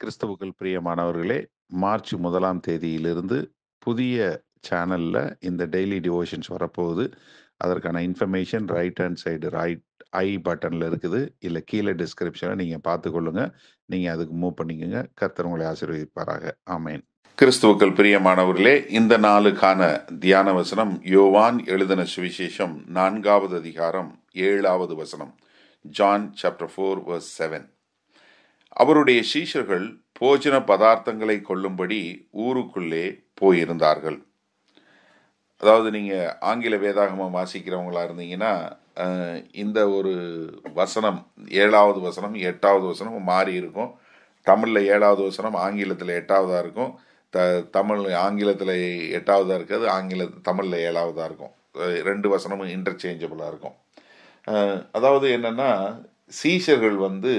கிறிஸ்தவுக்கள் பிரியமானவர்களே மார்ச் முதலாம் தேதியிலிருந்து புதிய சேனலில் இந்த டெய்லி டிவோஷன்ஸ் வரப்போகுது. அதற்கான information right hand side right ஐ பட்டனில் இருக்குது. இல்லை கீழே டிஸ்கிரிப்ஷனை நீங்கள் பார்த்துக்கொள்ளுங்க நீங்கள் அதுக்கு மூவ் பண்ணிக்கோங்க. கர்த்தர் உங்களை ஆசீர்வதிப்பாராக. ஆமேன். கிறிஸ்துவுக்கள் பிரியமானவர்களே இந்த நாளுக்கான தியான வசனம் யோவான் எழுதின சுவிசேஷம் நான்காவது அதிகாரம் ஏழாவது வசனம். John chapter four verse seven. அவருடைய சீஷர்கள் போஜன பதார்த்தங்களை கொள்ளும்படி ஊருக்குள்ளே போயிருந்தார்கள். அதாவது நீங்கள் ஆங்கில வேதாகமம் வாசிக்கிறவங்களா இருந்தீங்கன்னா இந்த ஒரு வசனம் ஏழாவது வசனம் எட்டாவது வசனம் மாறி இருக்கும். தமிழில் ஏழாவது வசனம் ஆங்கிலத்தில் எட்டாவதாக இருக்கும். த தமிழ் ஆங்கிலத்தில் எட்டாவதாக இருக்காது ஆங்கில தமிழில் ஏழாவதாக இருக்கும். ரெண்டு வசனமும் இன்டர்ச்சேஞ்சபிளாக இருக்கும். அதாவது என்னென்னா சீஷர்கள் வந்து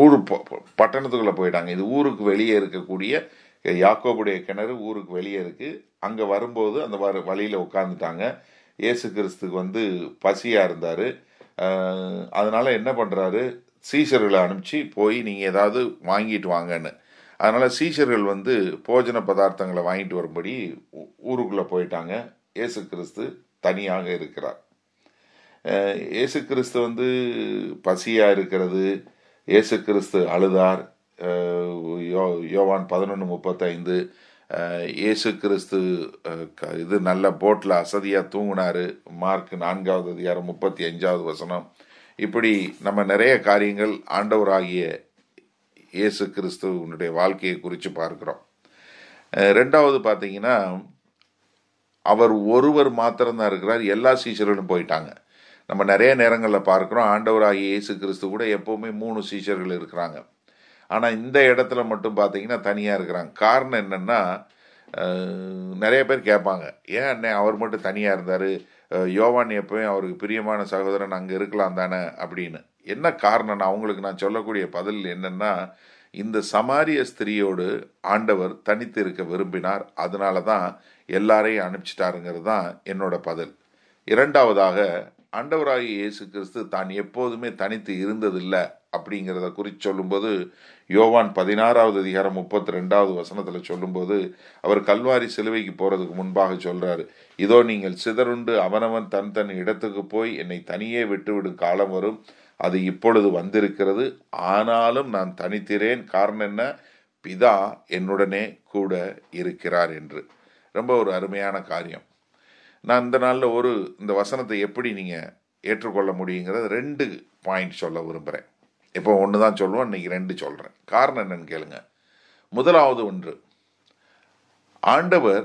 ஊர் பட்டணத்துக்குள்ளே போயிட்டாங்க. இது ஊருக்கு வெளியே இருக்கக்கூடிய யாக்கோபுடைய கிணறு ஊருக்கு வெளியே இருக்குது அங்கே வரும்போது அந்த வர வழியில் உட்காந்துட்டாங்க இயேசு கிறிஸ்துக்கு வந்து பசியாக இருந்தார். அதனால் என்ன பண்ணுறாரு சீஷர்களை அனுப்பிச்சு போய் நீங்கள் ஏதாவது வாங்கிட்டு வாங்கன்னு. அதனால் சீசர்கள் வந்து போஜன பதார்த்தங்களை வாங்கிட்டு வரும்படி ஊருக்குள்ளே போயிட்டாங்க. இயேசு கிறிஸ்து தனியாக இருக்கிறார். இயேசு கிறிஸ்து வந்து பசியாக இருக்கிறது. இயேசு கிறிஸ்து அழுதார் யோ யோவான் பதினொன்று முப்பத்தைந்து. இயேசு கிறிஸ்து க- இது நல்ல போட்டில் அசதியாக தூங்கினாரு. மார்க் நான்காவது அதிகாரம் முப்பத்தி அஞ்சாவது வசனம். இப்படி நம்ம நிறைய காரியங்கள் ஆண்டவராகிய இயேசு கிறிஸ்துவனுடைய வாழ்க்கையை குறித்து பார்க்குறோம். ரெண்டாவது பார்த்தீங்கன்னா அவர் ஒருவர் மாத்திரம்தான் இருக்கிறார். எல்லா சீசர்களும் போயிட்டாங்க. நம்ம நிறைய நேரங்களில் பார்க்குறோம் ஆண்டவராகிய இயேசு கிறிஸ்து கூட எப்போவுமே மூணு சீஷர்கள் இருக்கிறாங்க. ஆனால் இந்த இடத்துல மட்டும் பார்த்தீங்கன்னா தனியாக இருக்கிறாங்க. காரணம் என்னென்னா நிறைய பேர் கேட்பாங்க ஏன் அண்ணே அவர் மட்டும் தனியாக இருந்தார்? யோவான் எப்பவும் அவருக்கு பிரியமான சகோதரன் அங்கே இருக்கலாம் தானே? அப்படின்னு. என்ன காரணம் அவங்களுக்கு நான் சொல்லக்கூடிய பதில் என்னென்னா இந்த சமாரிய ஸ்திரியோடு ஆண்டவர் தனித்து இருக்க விரும்பினார். அதனால தான் எல்லாரையும் அனுப்பிச்சிட்டாருங்கிறது தான் என்னோட பதில். இரண்டாவதாக ஆண்டவராகிய இயேசு கிறிஸ்து தான் எப்போதுமே தனித்து இருந்ததில்லை அப்படிங்கிறத குறித்து சொல்லும்போது யோவான் பதினாறாவது அதிகாரம் முப்பத்தி ரெண்டாவது வசனத்தில் சொல்லும்போது அவர் கல்வாரி சிலுவைக்கு போகிறதுக்கு முன்பாக சொல்கிறாரு இதோ நீங்கள் சிதறுண்டு அவனவன் தன் தன் இடத்துக்கு போய் என்னை தனியே விட்டுவிடும் காலம் வரும். அது இப்பொழுது வந்திருக்கிறது. ஆனாலும் நான் தனித்திறேன். காரணம் என்ன? பிதா என்னுடனே கூட இருக்கிறார் என்று. ரொம்ப ஒரு அருமையான காரியம். நான் இந்த நாளில் ஒரு இந்த வசனத்தை எப்படி நீங்கள் ஏற்றுக்கொள்ள முடியுங்கிறத ரெண்டு பாயிண்ட் சொல்ல விரும்புகிறேன் இப்போ ஒன்று தான் சொல்லுவோம் இன்றைக்கி ரெண்டு சொல்கிறேன் காரணம் என்னன்னு கேளுங்க. முதலாவது ஒன்று ஆண்டவர்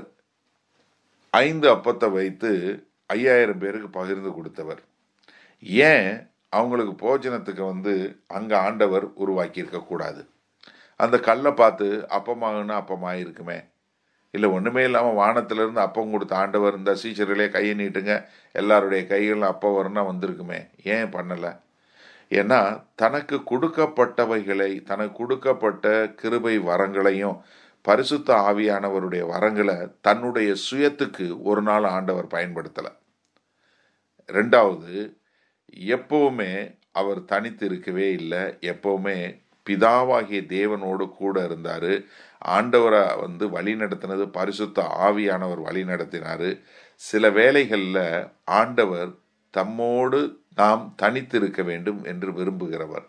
ஐந்து அப்பத்தை வைத்து ஐயாயிரம் பேருக்கு பகிர்ந்து கொடுத்தவர். ஏன்? அவங்களுக்கு போஜனத்துக்கு வந்து அங்கே ஆண்டவர் உருவாக்கியிருக்கக்கூடாது. அந்த கல்லை பார்த்து அப்பமாகனா அப்பமாக இருக்குமே இல்லை ஒன்றுமே இல்லாமல் வானத்திலிருந்து அப்பம் கொடுத்த ஆண்டவர் இந்த சீச்சர்களே கையை நீட்டுங்க. எல்லாருடைய கைகளில் அப்போ வரும்னா வந்திருக்குமே. ஏன் பண்ணலை? ஏன்னா தனக்கு கொடுக்கப்பட்டவைகளை தனக்கு கொடுக்கப்பட்ட கிருபை வரங்களையும் பரிசுத்த ஆவியானவருடைய வரங்களை தன்னுடைய சுயத்துக்கு ஒரு நாள் ஆண்டவர் பயன்படுத்தலை. ரெண்டாவது எப்பவுமே அவர் தனித்து இருக்கவே இல்லை. எப்பவுமே பிதாவாகிய தேவனோடு கூட இருந்தார். ஆண்டவரை வந்து வழி நடத்தினது பரிசுத்த ஆவியானவர் வழி நடத்தினார். சில வேளைகளில் ஆண்டவர் தம்மோடு நாம் தனித்து இருக்க வேண்டும் என்று விரும்புகிறவர்.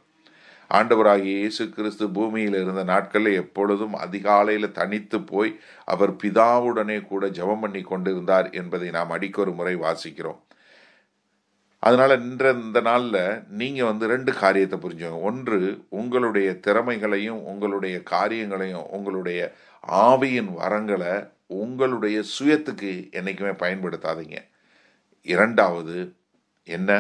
ஆண்டவராகிய இயேசு கிறிஸ்து பூமியில் இருந்த நாட்களில் எப்பொழுதும் அதிகாலையில் தனித்து போய் அவர் பிதாவுடனே கூட ஜெபம் பண்ணி கொண்டிருந்தார் என்பதை நாம் அடிக்கொரு முறை வாசிக்கிறோம். அதனால் இன்ற இந்த நாளில் நீங்கள் வந்து ரெண்டு காரியத்தை புரிஞ்சுங்க ஒன்று உங்களுடைய திறமைகளையும் உங்களுடைய காரியங்களையும் உங்களுடைய ஆவியின் வரங்களை உங்களுடைய சுயத்துக்கு என்னைக்குமே பயன்படுத்தாதீங்க. இரண்டாவது என்ன?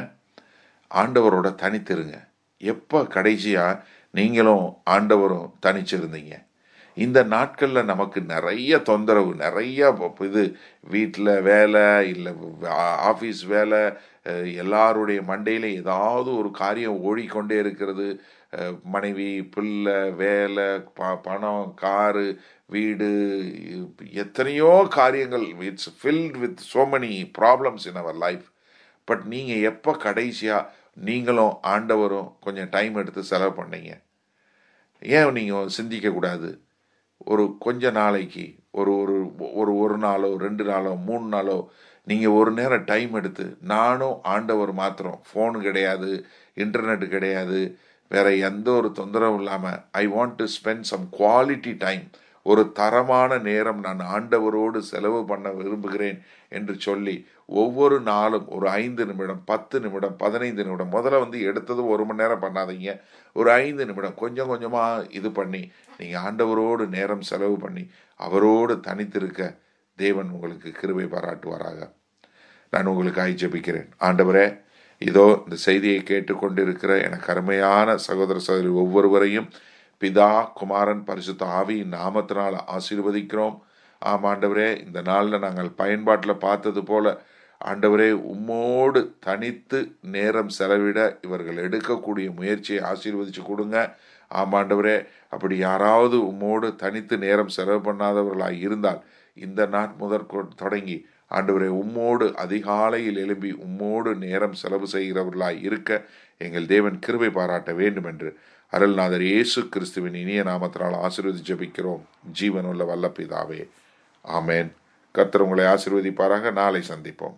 ஆண்டவரோட தனித்திருங்க. எப்போ கடைசியாக நீங்களும் ஆண்டவரும் தனிச்சிருந்தீங்க? இந்த நாட்களில் நமக்கு நிறைய தொந்தரவு நிறைய இது வீட்டில் வேலை இல்லை ஆஃபீஸ் வேலை எல்லாருடைய மண்டையில ஏதாவது ஒரு காரியம் ஓடிக்கொண்டே இருக்கிறது. மனைவி பிள்ளை வேலை ப பணம் காரு வீடு எத்தனையோ காரியங்கள். It's filled with so many problems in our life but நீங்கள் எப்போ கடைசியாக நீங்களும் ஆண்டவரும் கொஞ்சம் டைம் எடுத்து செலவு பண்ணீங்க? ஏன் நீங்கள் சிந்திக்கக்கூடாது ஒரு கொஞ்ச நாளைக்கு ஒரு ஒரு ஒரு ஒரு நாளோ ரெண்டு நாளோ மூணு நாளோ நீங்கள் ஒரு நேரம் டைம் எடுத்து நானும் ஆண்டவர் மாத்திரம் ஃபோன் கிடையாது இன்டர்நெட் கிடையாது வேற எந்த ஒரு தொந்தரவும் இல்லாமல் I want to spend some quality time ஒரு தரமான நேரம் நான் ஆண்டவரோடு செலவு பண்ண விரும்புகிறேன் என்று சொல்லி ஒவ்வொரு நாளும் ஒரு ஐந்து நிமிடம் பத்து நிமிடம் பதினைந்து நிமிடம் முதல்ல வந்து எடுத்தது ஒரு மணி நேரம் பண்ணாதீங்க. ஒரு ஐந்து நிமிடம் கொஞ்சம் கொஞ்சமாக இது பண்ணி நீங்கள் ஆண்டவரோடு நேரம் செலவு பண்ணி அவரோடு தனித்திருக்க தேவன் உங்களுக்கு கிருபை பாராட்டுவாராக. நான் உங்களுக்கு ஜபிக்கிறேன். ஆண்டவரே இதோ இந்த செய்தியை கேட்டுக்கொண்டிருக்கிற எனக்கு அருமையான சகோதர சகோதரி ஒவ்வொருவரையும் பிதா குமாரன் பரிசுத்த ஆவியின் நாமத்தினால் ஆசீர்வதிக்கிறோம். ஆம் ஆண்டவரே இந்த நாளில் நாங்கள் பயன்பாட்டில் பார்த்தது போல ஆண்டவரே உம்மோடு தனித்து நேரம் செலவிட இவர்கள் எடுக்கக்கூடிய முயற்சியை ஆசீர்வதிச்சு கொடுங்க. ஆமாண்டவரே அப்படி யாராவது உம்மோடு தனித்து நேரம் செலவு பண்ணாதவர்களாக இருந்தால் இந்த நாட் முதற் தொடங்கி ஆண்டவரே உம்மோடு அதிகாலையில் எழும்பி உம்மோடு நேரம் செலவு செய்கிறவர்களாய் இருக்க எங்கள் தேவன் கிருபை பாராட்ட வேண்டும் என்று அருள்நாதர் இயேசு கிறிஸ்துவின் இனிய நாமத்தினால் ஆசீர்வதி ஜபிக்கிறோம். ஜீவனுள்ள வல்ல பிதாவே ஆமேன். கர்த்தர் உங்களை ஆசீர்வதிப்பாராக. நாளை சந்திப்போம்.